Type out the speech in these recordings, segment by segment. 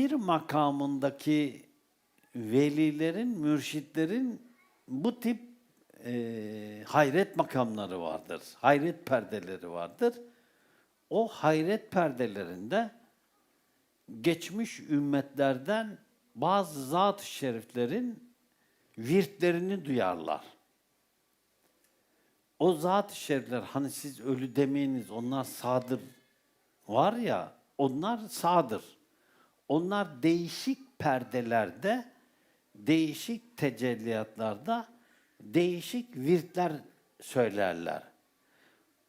pir makamındaki velilerin, mürşitlerin bu tip e, hayret makamları vardır. Hayret perdeleri vardır. O hayret perdelerinde geçmiş ümmetlerden bazı zat-ı şeriflerin virtlerini duyarlar. O zat-ı şerifler hani siz ölü demeyiniz onlar sadır var ya onlar sağdır. Onlar değişik perdelerde, değişik tecelliyatlarda değişik virtler söylerler.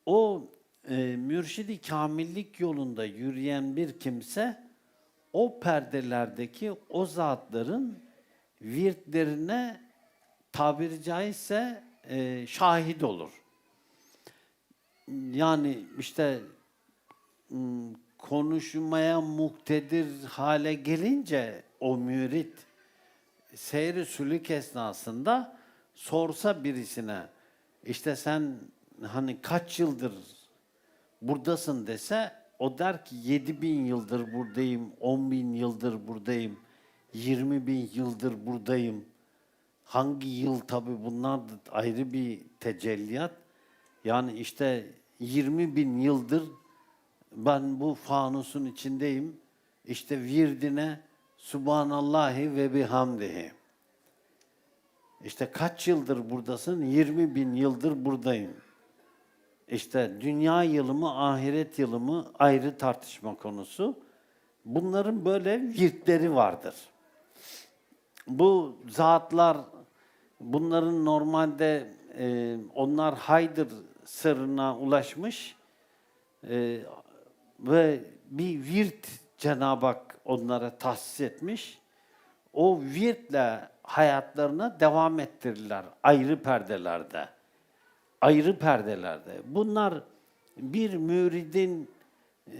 O e, mürşidi kamillik yolunda yürüyen bir kimse o perdelerdeki o zatların virtlerine tabiri caizse e, şahit olur. Yani işte konuşmaya muktedir hale gelince o mürit seyri sülük esnasında sorsa birisine işte sen hani kaç yıldır buradasın dese o der ki 7 bin yıldır buradayım, 10 bin yıldır buradayım, 20 bin yıldır buradayım. Hangi yıl tabi bunlar da ayrı bir tecelliyat. Yani işte 20 bin yıldır ben bu fanusun içindeyim. İşte virdine Subhanallahi ve bihamdihi. İşte kaç yıldır buradasın? 20 bin yıldır buradayım. İşte dünya yılı mı, ahiret yılı mı ayrı tartışma konusu. Bunların böyle virtleri vardır. Bu zatlar, bunların normalde e, onlar haydır sırrına ulaşmış e, ve bir virt Cenab-ı Hak onlara tahsis etmiş. O virtle hayatlarına devam ettirirler ayrı perdelerde. Ayrı perdelerde. Bunlar bir müridin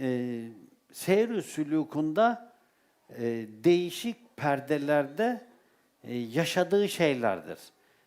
e, seyr-i sülûkunda e, değişik perdelerde e, yaşadığı şeylerdir.